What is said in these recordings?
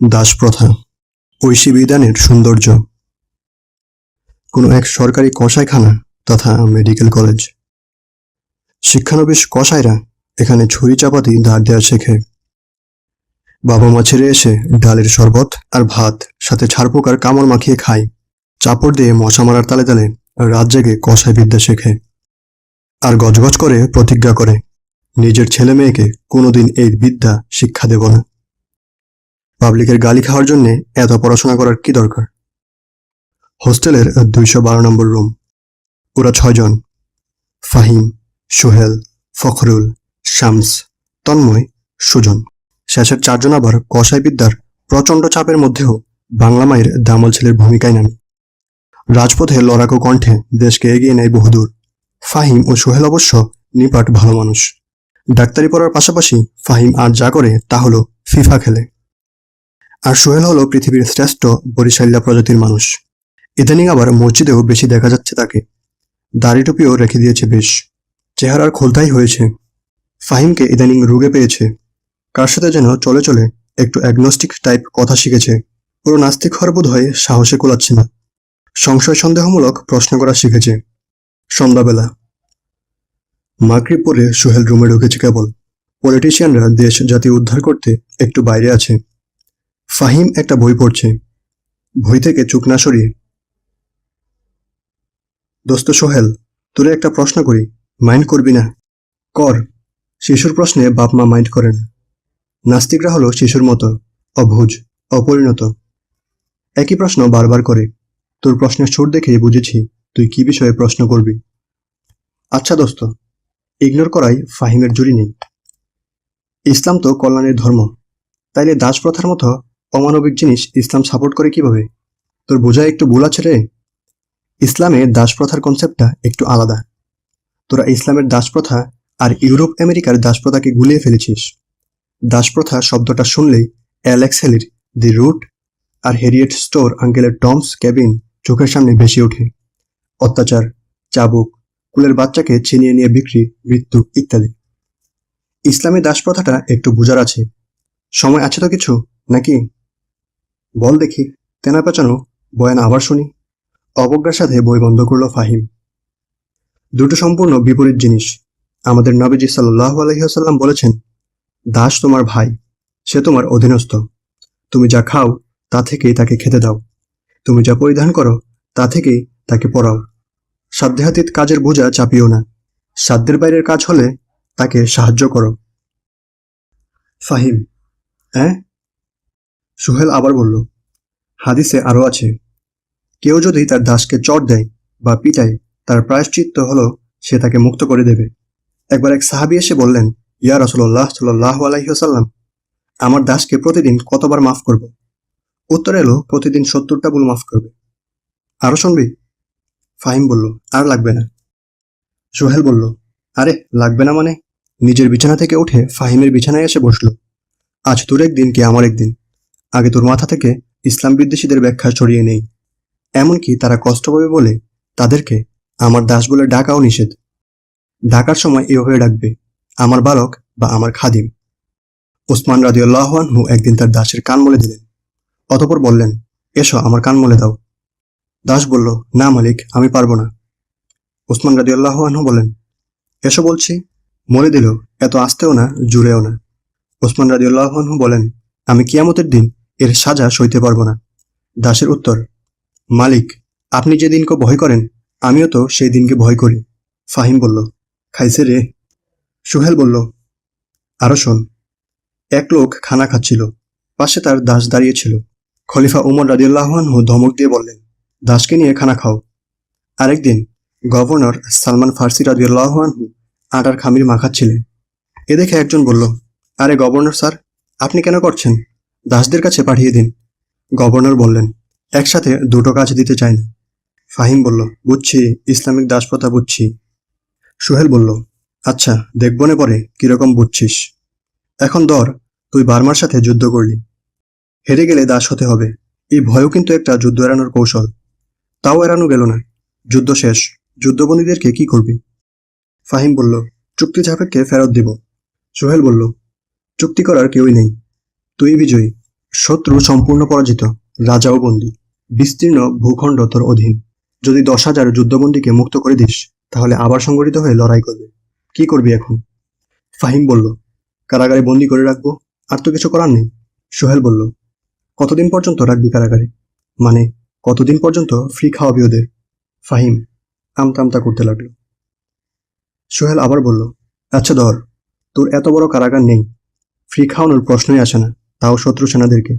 দাসপ্রথা ঐশী বিধানের সৌন্দর্য। কোনো এক সরকারি কসাইখানা তথা মেডিকেল কলেজ। শিক্ষানবিশ কসাইরা এখানে ছুরি চাপাতি দাঁড় দেওয়া শেখে। বাবা মা ছেড়ে এসে ডালের শরবত আর ভাত, সাথে ছাড়পোকার কামড় মাখিয়ে খায়। চাপড় দিয়ে মশা মারার তালে তালে রাত জেগে কসাই বিদ্যা শেখে। আর গজগজ করে, প্রতিজ্ঞা করে, নিজের ছেলে মেয়েকে কোনোদিন এই বিদ্যা শিক্ষা দেব না। পাবলিকের গালি খাওয়ার জন্য এত পড়াশোনা করার কি দরকার? হোস্টেলের দুইশো বারো নম্বর রুম। ওরা ছয়জন। ফাহিম, সোহেল, ফখরুল, শামস, তন্ময়, সুজন। শেষের চারজন আবার কসাই বিদ্যার প্রচণ্ড চাপের মধ্যেও বাংলা মায়ের দামল ছেলের ভূমিকায় নামে। রাজপথে লড়াকু কণ্ঠে দেশকে এগিয়ে নেয় বহুদূর। ফাহিম ও সোহেল অবশ্য নিপাট ভালো মানুষ। ডাক্তারি পড়ার পাশাপাশি ফাহিম আর যা করে তা হলো ফিফা খেলে। আর সোহেল হলো পৃথিবীর শ্রেষ্ঠ বরিশাল্যা প্রজাতির মানুষ। ইদানিং আবার মসজিদেও বেশি দেখা যাচ্ছে তাকে। দাড়ি টুপিও রেখে দিয়েছে বেশ। চেহারার খোলতাই হয়েছে। ফাহিমকে ইদানিং রুগে পেয়েছে। কার সাথে যেন চলে চলে একটু অ্যাগনস্টিক টাইপ কথা শিখেছে। পুরো নাস্তিক হওয়ার বোধ হয় সাহসে কোলাচ্ছে না। সংশয় সন্দেহমূলক প্রশ্ন করা শিখেছে। সন্ধ্যাবেলা। মাগরিব পরে সোহেল রুমে ঢুকেছে কেবল। পলিটিশিয়ানরা দেশ জাতি উদ্ধার করতে একটু বাইরে আছে। ফাহিম একটা বই পড়ছে। বই থেকে চোখ না সরিয়ে, দোস্ত সোহেল, তোরে একটা প্রশ্ন করি, মাইন্ড করবি না? কর। শিশুর প্রশ্নে বাপ মা মাইন্ড করে না। নাস্তিকরা হলো শিশুর মতো অভুজ অপরিণত। একই প্রশ্ন বারবার করে, তোর প্রশ্নের সুর দেখে বুঝেছি, তুই কি বিষয়ে প্রশ্ন করবি? আচ্ছা দোস্ত, ইগনোর করাই ফাহিমের জুড়ি নেই। ইসলাম তো কল্যাণের ধর্ম, তাইলে দাস প্রথার মতো অমানবিক জিনিস ইসলাম সাপোর্ট করে কীভাবে? তোর বোঝা একটু ভুল আছে রে। ইসলামে দাস প্রথার কনসেপ্টটা একটু আলাদা। তোরা ইসলামের দাস প্রথা আর ইউরোপ আমেরিকার দাস প্রথাকে গুলিয়ে ফেলেছিস। দাস প্রথা শব্দটা শুনলেই অ্যালেক্স হেলির দি রুট আর হেরিয়েট স্টোর আঙ্কেলের টমস ক্যাবিন চোখের সামনে ভেসে ওঠে। অত্যাচার, চাবুক, কুলের বাচ্চাকে ছিনিয়ে নিয়ে বিক্রি, মৃত্যু ইত্যাদি। ইসলামী দাস প্রথাটা একটু বুঝার আছে। সময় আছে তো কিছু, নাকি? বল দেখি, তেনা পেঁচানো বয়ান আবার শুনি। অবজ্ঞার সাথে বই বন্ধ করল ফাহিম। দুটো সম্পূর্ণ বিপরীত জিনিস। আমাদের নবীজি সাল্লাহ আলহিহাসাল্লাম বলেছেন, দাস তোমার ভাই, সে তোমার অধীনস্থ। তুমি যা খাও, তা থেকেই তাকে খেতে দাও। তুমি যা পরিধান করো, তা থেকেই তাকে পড়াও সাধ্যাতীত কাজের বোঝা চাপিও না। সাধ্যের বাইরের কাজ হলে তাকে সাহায্য করো। ফাহিম হ্যাঁ সুহেল আবার বলল, হাদিসে আরও আছে। কেউ যদি তার দাসকে চট দেয় বা পিটায়, তার প্রায়শ্চিত্ত হলো সে তাকে মুক্ত করে দেবে। একবার এক সাহাবি এসে বললেন, ইয়া রসল্লাহ সাল্লাহ আলাইসাল্লাম আমার দাসকে প্রতিদিন কতবার মাফ করব? উত্তর এলো, প্রতিদিন সত্তরটা ভুল মাফ করবে। আরও শুনবি? ফাহিম বলল, আর লাগবে না। সোহেল বলল, আরে, লাগবে না মানে? নিজের বিছানা থেকে উঠে ফাহিমের বিছানায় এসে বসল, আজ তোর একদিন কি আমার একদিন? আগে তোর মাথা থেকে ইসলাম বিদ্বেষীদের ব্যাখ্যা ছড়িয়ে নেই। এমনকি তারা কষ্ট পাবে বলে তাদেরকে আমার দাস বলে ডাকাও নিষেধ। ডাকার সময় এভাবে ডাকবে, আমার বালক বা আমার খাদিম। ওসমান রাদিউল্লাহানহু একদিন তার দাসের কান মলে দিলেন। অতপর বললেন, এসো, আমার কান মলে দাও। দাস বলল, না মালিক, আমি পারব না। ওসমান রাদিউল্লাহানহু বলেন, এসো বলছি মরে দিল এত আসতেও না, জুড়েও না। ওসমান রাদিউল্লাহানহু বলেন, আমি কিয়ামতের দিন এর সাজা সইতে পারব না। দাসের উত্তর, মালিক, আপনি যে দিনকে ভয় করেন, আমিও তো সেই দিনকে ভয় করি। ফাহিম বলল, খাইছে রে। সুহেল বলল, আরও শোন, এক লোক খানা খাচ্ছিল, পাশে তার দাস দাঁড়িয়েছিল। খলিফা উমর রাদিউল্লাহানহু ধমক দিয়ে বললেন, দাসকে নিয়ে খানা খাও। আরেকদিন গভর্নর সালমান ফার্সি রাদিউল্লাহানহু আটার খামির মাখাচ্ছিলেন। এ দেখে একজন বলল, আরে গভর্নর স্যার, আপনি কেন করছেন? দাসদের কাছে পাঠিয়ে দিন। গভর্নর বললেন, একসাথে দুটো কাজ দিতে চাই না। ফাহিম বলল, বুঝছি, ইসলামিক দাসপ্রথা বুঝছি। সোহেল বলল আচ্ছা দেখব না পরে কীরকম বুঝছিস? এখন ধর, তুই বার্মার সাথে যুদ্ধ করলি। হেরে গেলে দাস হতে হবে। এই ভয়ও কিন্তু একটা যুদ্ধ এড়ানোর কৌশল। তাও এড়ানো গেল না। যুদ্ধ শেষ। যুদ্ধবন্দীদেরকে কি করবি? ফাহিম বলল চুক্তি সাপেক্ষে ফেরত দিব। সোহেল বলল, চুক্তি করার কেউই নেই। তুই বিজয়ী, শত্রু সম্পূর্ণ পরাজিত রাজাও বন্দী, বিস্তীর্ণ ভূখণ্ড তোর অধীন। যদি দশ হাজার যুদ্ধবন্দীকে মুক্ত করে দিস, তাহলে আবার সংগঠিত হয়ে লড়াই করবে। কি করবি এখন? ফাহিম বলল, কারাগারে বন্দি করে রাখব, আর তো কিছু করার নেই। সোহেল বলল, কতদিন পর্যন্ত রাখবি কারাগারে? মানে কতদিন পর্যন্ত ফ্রি খাওয়াবি ওদের? ফাহিম আমতা আমতা করতে লাগল। সোহেল আবার বলল আচ্ছা ধর, তোর এত বড় কারাগার নেই। ফ্রি খাওয়ানোর প্রশ্নই আসে না। তাও শত্রু সেনাদেরকে।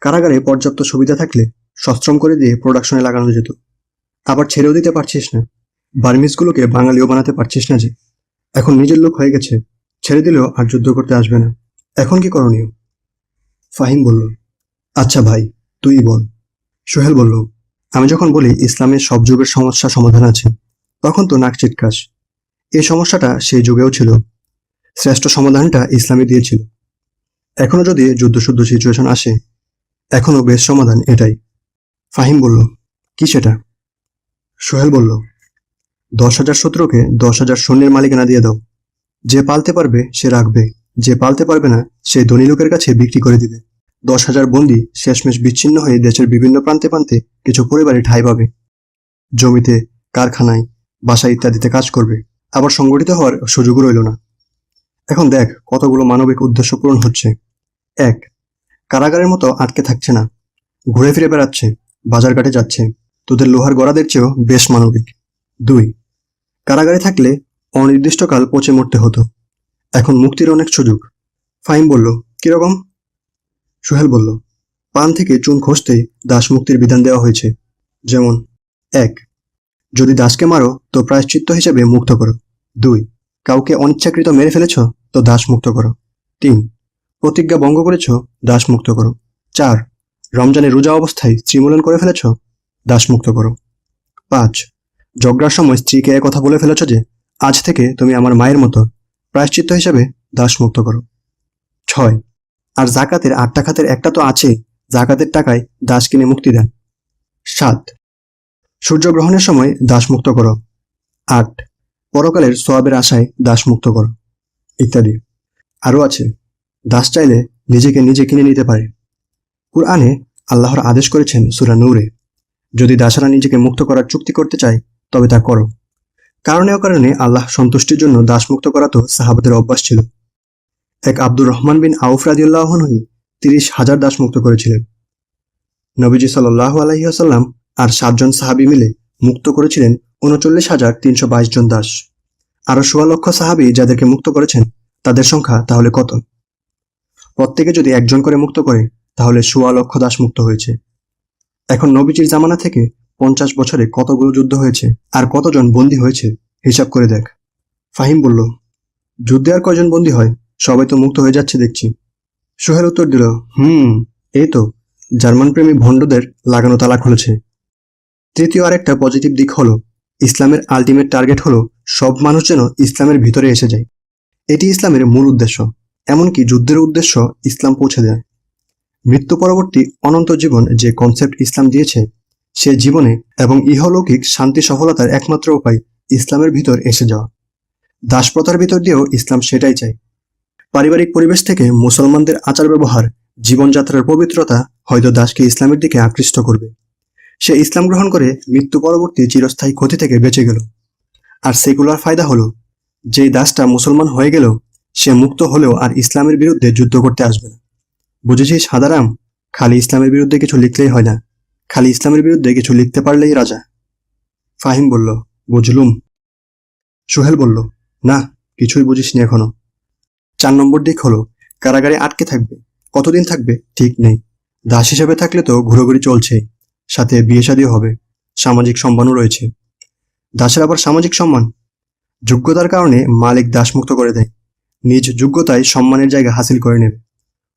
কারাগারে পর্যাপ্ত সুবিধা থাকলে সশ্রম করে দিয়ে প্রোডাকশনে লাগানো যেত। আবার ছেড়েও দিতে পারছিস না। বার্মিসগুলোকে বাঙালিও বানাতে পারছিস না যে। এখন নিজের লোক হয়ে গেছে, ছেড়ে দিলেও আর যুদ্ধ করতে আসবে না। এখন কি করণীয়? ফাহিম বলল আচ্ছা ভাই, তুই বল। সোহেল বলল, আমি যখন বলি ইসলামের সব যুগের সমস্যা সমাধান আছে, তখন তো নাক চিটকাস এই সমস্যাটা সেই যুগেও ছিল। শ্রেষ্ঠ সমাধানটা ইসলামে দিয়েছিল। এখনও যদি যুদ্ধশুদ্ধ সিচুয়েশন আসে, এখনও বেশ সমাধান এটাই। ফাহিম বলল, কি সেটা? সোহেল বলল, দশ হাজার শত্রুকে দশ হাজার সৈন্যের মালিকানা দিয়ে দাও। যে পালতে পারবে, সে রাখবে। যে পালতে পারবে না, সে ধনী লোকের কাছে বিক্রি করে দিবে। দশ হাজার বন্দি শেষমেশ বিচ্ছিন্ন হয়ে দেশের বিভিন্ন প্রান্তে প্রান্তে কিছু পরিবারে ঠাঁই পাবে। জমিতে, কারখানায়, বাসা ইত্যাদিতে কাজ করবে। আবার সংগঠিত হওয়ার সুযোগও রইল না। এখন দেখ কতগুলো মানবিক উদ্দেশ্য পূরণ হচ্ছে। এক, কারাগারের মতো আটকে থাকছে না। ঘুরে ফিরে বেড়াচ্ছে বাজারঘাটে যাচ্ছে। তোদের লোহার গড়াদের চেয়েও বেশ মানবিক। দুই, কারাগারে থাকলে অনির্দিষ্টকাল পচে মরতে হতো। এখন মুক্তির অনেক সুযোগ। ফাইম বলল কীরকম সোহেল বলল, পান থেকে চুন খসতেই দাস মুক্তির বিধান দেওয়া হয়েছে। যেমন, এক, যদি দাসকে মারো, তো প্রায়শ্চিত্ত হিসেবে মুক্ত করো। দুই কাউকে অনিচ্ছাকৃত মেরে ফেলেছ? তো দাস মুক্ত করো। তিন, প্রতিজ্ঞা ভঙ্গ করেছ? দাস মুক্ত করো। চার রমজানে রোজা অবস্থায় স্ত্রীমূলন করে ফেলেছ? দাস মুক্ত করো। পাঁচ, ঝগড়ার সময় স্ত্রীকে কথা বলে ফেলেছ যে, আজ থেকে তুমি আমার মায়ের মতো। প্রায়শ্চিত্ত হিসেবে দাস মুক্ত করো। ছয়, আর জাকাতের আটটা খাতের একটা তো আছে, জাকাতের টাকায় দাস কিনে মুক্তি দেন। সাত, সূর্যগ্রহণের সময় দাস মুক্ত করো। আট পরকালের সোয়াবের আশায় দাস মুক্ত করো, ইত্যাদি। আরও আছে, দাস চাইলে নিজেকে নিজে কিনে নিতে পারে। কুরআনে আল্লাহর আদেশ করেছেন সুরা নূরে, যদি দাসরা নিজেকে মুক্ত করার চুক্তি করতে চায়, তবে তা করো। কারণে অকারণে আল্লাহ সন্তুষ্টির জন্য দাস মুক্ত করা তো সাহাবাদের অভ্যাস ছিল। এক আব্দুর রহমান বিন আউফ রাজিউল্লাহনই তিরিশ হাজার দাস মুক্ত করেছিলেন। নবীজি সাল্লাহ আলহিহাসাল্লাম আর সাতজন সাহাবি মিলে মুক্ত করেছিলেন উনচল্লিশ হাজার তিনশো বাইশ জন দাস। আরও সোয়া লক্ষ সাহাবি যাদেরকে মুক্ত করেছেন, তাদের সংখ্যা তাহলে কত? প্রত্যেকে যদি একজন করে মুক্ত করে, তাহলে সোয়া লক্ষ দাস মুক্ত হয়েছে। এখন নবীজির জামানা থেকে পঞ্চাশ বছরে কতগুলো যুদ্ধ হয়েছে আর কতজন বন্দী হয়েছে, হিসাব করে দেখ। ফাহিম বলল, যুদ্ধে আর কয়জন বন্দী হয়? সবাই তো মুক্ত হয়ে যাচ্ছে, দেখছি। সোহেল উত্তর দিল, হুম, এই তো। জার্মান প্রেমী ভণ্ডদের লাগানো তালা খুলেছে। তৃতীয় আরেকটা পজিটিভ দিক হলো, ইসলামের আলটিমেট টার্গেট হলো সব মানুষ যেন ইসলামের ভিতরে এসে যায়। এটি ইসলামের মূল উদ্দেশ্য, এমনকি যুদ্ধের উদ্দেশ্য ইসলাম পৌঁছে দেয়। মৃত্যু পরবর্তী অনন্ত জীবন যে কনসেপ্ট ইসলাম দিয়েছে, সে জীবনে এবং ইহলৌকিক শান্তি সফলতার একমাত্র উপায় ইসলামের ভিতর এসে যাওয়া। দাসপ্রথার ভিতর দিয়েও ইসলাম সেটাই চায়। পারিবারিক পরিবেশ থেকে মুসলমানদের আচার ব্যবহার জীবনযাত্রার পবিত্রতা হয়তো দাসকে ইসলামের দিকে আকৃষ্ট করবে। সে ইসলাম গ্রহণ করে মৃত্যু পরবর্তী চিরস্থায়ী ক্ষতি থেকে বেঁচে গেল। আর সেগুলার ফায়দা হলো যে দাসটা মুসলমান হয়ে গেল, সে মুক্ত হলেও আর ইসলামের বিরুদ্ধে যুদ্ধ করতে আসবে না। বুঝেছিস সাদারাম খালি ইসলামের বিরুদ্ধে কিছু লিখলেই হয় না। খালি ইসলামের বিরুদ্ধে কিছু লিখতে পারলেই রাজা। ফাহিম বলল, বুঝলুম। সোহেল বলল, না, কিছুই বুঝিসনি এখনও। চার নম্বর দিক হলো, কারাগারে আটকে থাকবে, কতদিন থাকবে ঠিক নেই। দাস হিসেবে থাকলে তো ঘুরোঘুরি চলছে সাথে বিয়ে শাদিও হবে। সামাজিক সম্মানও রয়েছে। দাসের আবার সামাজিক সম্মান? যোগ্যতার কারণে মালিক দাসমুক্ত করে দেয়। নিজ যোগ্যতায় সম্মানের জায়গা হাসিল করে নেবে।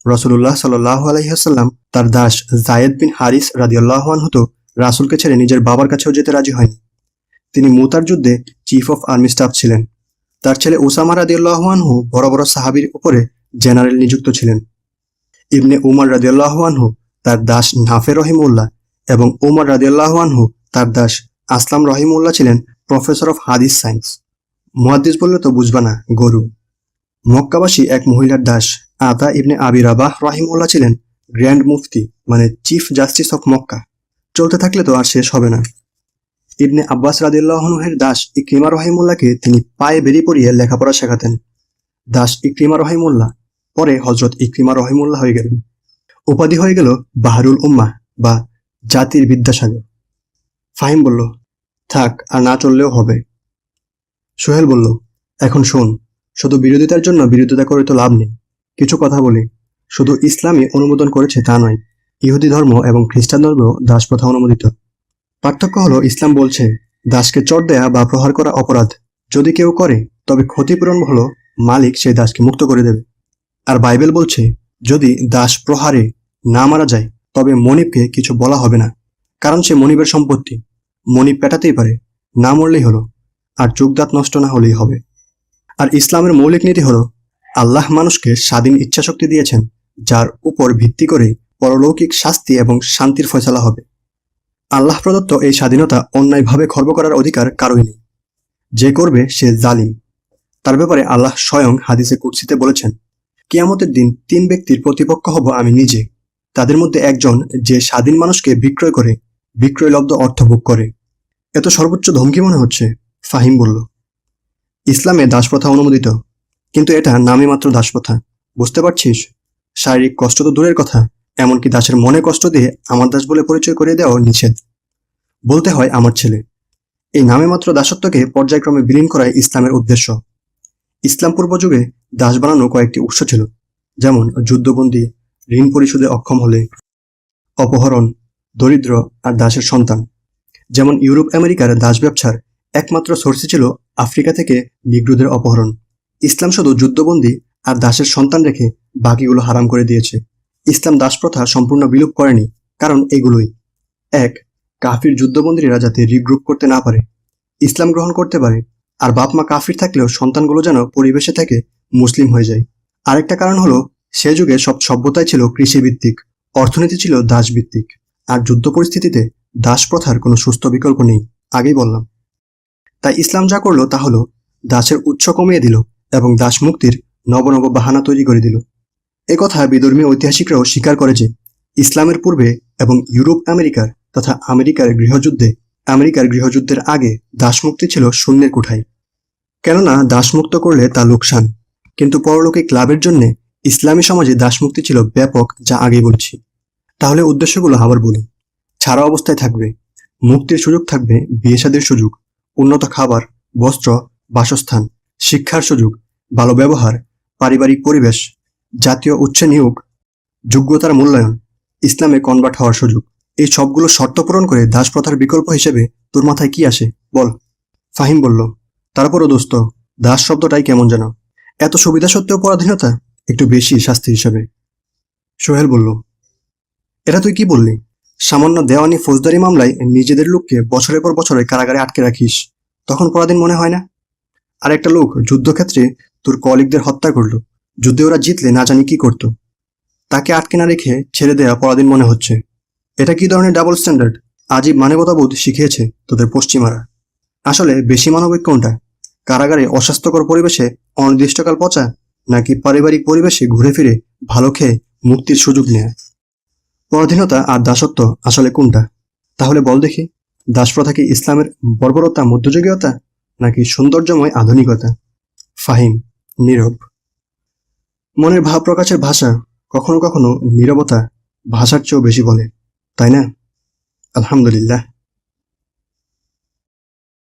রসুল্লাহ সাল্লাহ আলহিহাসাল্লাম তার দাস জায়েদ বিন হারিস রাদিয়াল্লাহান হতো রাসুলকে ছেড়ে নিজের বাবার কাছেও যেতে রাজি হয়নি। তিনি মুতার যুদ্ধে চিফ অফ আর্মি স্টাফ ছিলেন। তার ছেলে ওসামা রাদিয়াল্লাহানহু বড় বড় সাহাবির উপরে জেনারেল নিযুক্ত ছিলেন। ইবনে উমর রাদিয়াল্লাহানহু তার দাস নাফে রহিমউল্লাহ এবং উমর রাদিয়াল্লাহানহু তার দাস আসলাম রহিমউল্লাহ ছিলেন প্রফেসর অফ হাদিস সায়েন্স। মুহাদ্দিস বললে তো বুঝবা না, গরু। মক্কাবাসী এক মহিলার দাস আতা ইবনে আবি রাবাহ রাহিমউল্লাহ ছিলেন গ্র্যান্ড মুফতি মানে চিফ জাস্টিস অফ মক্কা। চলতে থাকলে তো আর শেষ হবে না। ইবনে আব্বাস রাদিল্লাহনুহের দাস ইক্রিমা রহিমুল্লাহকে তিনি পায়ে বেরিয়ে পড়িয়ে লেখাপড়া শেখাতেন। দাস ইক্রিমা রহিমুল্লাহ, পরে হজরত ইক্রিমা রহিমুল্লাহ হয়ে গেলেন। উপাধি হয়ে গেল বাহারুল উম্মাহ বা জাতির বিদ্যাসাগর। ফাহিম বলল, থাক, আর না চললেও হবে। সোহেল বলল, এখন শোন, শুধু বিরোধিতার জন্য বিরোধিতা করে তো লাভ নেই। কিছু কথা বলি। শুধু ইসলামই অনুমোদন করেছে তা নয়, ইহুদি ধর্ম এবং খ্রিস্টান ধর্মেও দাস প্রথা অনুমোদিত। পার্থক্য হলো, ইসলাম বলছে, দাসকে চট দেয়া বা প্রহার করা অপরাধ। যদি কেউ করে, তবে ক্ষতিপূরণ হলো, মালিক সেই দাসকে মুক্ত করে দেবে। আর বাইবেল বলছে, যদি দাস প্রহারে না মারা যায় তবে মনিবকে কিছু বলা হবে না, কারণ সে মনিবের সম্পত্তি। মনিব পেটাতেই পারে, না মরলেই হলো, আর চোখদাঁত নষ্ট না হলেই হবে। আর ইসলামের মৌলিক নীতি হলো, আল্লাহ মানুষকে স্বাধীন ইচ্ছাশক্তি দিয়েছেন, যার উপর ভিত্তি করে পরলৌকিক শাস্তি এবং শান্তির ফয়সালা হবে। আল্লাহ প্রদত্ত এই স্বাধীনতা অন্যায়ভাবে খর্ব করার অধিকার কারোই নেই। যে করবে সে জালিম। তার ব্যাপারে আল্লাহ স্বয়ং হাদিসে কুৎসিতে বলেছেন, কিয়ামতের দিন তিন ব্যক্তির প্রতিপক্ষ হব আমি নিজে। তাদের মধ্যে একজন যে স্বাধীন মানুষকে বিক্রয় করে বিক্রয়লব্ধ অর্থ ভোগ করে। এত সর্বোচ্চ ধমকি মনে হচ্ছে, ফাহিম বলল। ইসলামে দাসপ্রথা অনুমোদিত, কিন্তু এটা নামে মাত্র দাসপ্রথা। বুঝতে পারছিস? শারীরিক কষ্ট তো দূরের কথা, এমনকি দাসের মনে কষ্ট দিয়ে আমার দাস বলে পরিচয় করে দেওয়া নিষেধ। বলতে হয় আমার ছেলে। এই নামে মাত্র দাসত্বকে পর্যায়ক্রমে বিলীন করাই ইসলামের উদ্দেশ্য। ইসলাম পূর্ব যুগে দাস বানানো কয়েকটি উৎস ছিল, যেমন যুদ্ধবন্দী ঋণ পরিশোধে অক্ষম হলে অপহরণ, দরিদ্র আর দাসের সন্তান। যেমন ইউরোপ আমেরিকার দাস ব্যবসার একমাত্র সোর্সই ছিল আফ্রিকা থেকে নিগ্রোদের অপহরণ। ইসলাম শুধু যুদ্ধবন্দী আর দাসের সন্তান রেখে বাকিগুলো হারাম করে দিয়েছে। ইসলাম দাসপ্রথা সম্পূর্ণ বিলুপ করেনি, কারণ এগুলোই। এক, কাফির যুদ্ধবন্দীরা যাতে রিগ্রুপ করতে না পারে। ইসলাম গ্রহণ করতে পারে, আর বাপ মা কাফির থাকলেও সন্তানগুলো যেন পরিবেশে থেকে, মুসলিম হয়ে যায়। আরেকটা কারণ হলো সে যুগে সব সভ্যতাই ছিল কৃষিভিত্তিক, অর্থনীতি ছিল দাসভিত্তিক, আর যুদ্ধ পরিস্থিতিতে দাস প্রথার কোনো সুস্থ বিকল্প নেই, আগেই বললাম। তাই ইসলাম যা করল তা হলো দাসের উৎস কমিয়ে দিল এবং দাস মুক্তির নব নব বাহানা তৈরি করে দিল। এ কথা বিধর্মী ঐতিহাসিকরাও স্বীকার করে যে ইসলামের পূর্বে এবং ইউরোপ আমেরিকার তথা আমেরিকার গৃহযুদ্ধে আমেরিকার গৃহযুদ্ধের আগে দাসমুক্তি ছিল শূন্যের কোঠায়। কেননা দাসমুক্ত করলে তা লোকসান, কিন্তু পরলোকে ক্লাবের জন্য ইসলামী সমাজে দাসমুক্তি ছিল ব্যাপক, যা আগে বলছি। তাহলে উদ্দেশ্যগুলো আবার বলি। ছাড়া অবস্থায় থাকবে, মুক্তির সুযোগ থাকবে বিয়ে শাদীর সুযোগ, উন্নত খাবার, বস্ত্র, বাসস্থান, শিক্ষার সুযোগ, ভালো ব্যবহার, পারিবারিক পরিবেশ, জাতীয় উচ্চ নিয়োগ, যোগ্যতার মূল্যায়ন, ইসলামে কনভার্ট হওয়ার সুযোগ। এই সবগুলো শর্ত পূরণ করে দাস প্রথার বিকল্প হিসেবে তোর মাথায় কি আসে? বল। ফাহিম বলল, তারপরও দোস্ত, দাস শব্দটাই কেমন যেন। এত সুবিধা সত্ত্বেও পরাধীনতা? একটু বেশি শাস্তি হিসাবে। সোহেল বলল, এটা তুই কি বললি? সামান্য দেওয়ানি ফৌজদারি মামলায় নিজেদের লোককে বছরের পর বছরে কারাগারে আটকে রাখিস। তখন পরাধীন মনে হয় না? আর একটা লোক যুদ্ধক্ষেত্রে তোর কলিগদের হত্যা করল। যুদ্ধে ওরা জিতলে না জানি কি করত। তাকে আটকে না রেখে ছেড়ে দেওয়া পরাধীন মনে হচ্ছে। এটা কি ধরনের ডাবল স্ট্যান্ডার্ড? আজীব মানবতাবোধ শিখিয়েছে তোদের পশ্চিমারা। আসলে বেশি মানবিক কোনটা? কারাগারে অস্বাস্থ্যকর পরিবেশে অনির্দিষ্টকাল পচা নাকি পারিবারিক পরিবেশে ঘুরে ফিরে ভালো খেয়ে মুক্তির সুযোগ নেয়? পরাধীনতা আর দাসত্ব আসলে কোনটা? তাহলে বল দেখি, দাসপ্রথা কি ইসলামের বর্বরতা, মধ্যযুগীয়তা, নাকি সৌন্দর্যময় আধুনিকতা? ফাহিম, নীরব। মনের ভাব প্রকাশের ভাষা কখনো কখনো নীরবতা ভাষার চেয়েও বেশি বলে, তাই না? আলহামদুলিল্লাহ।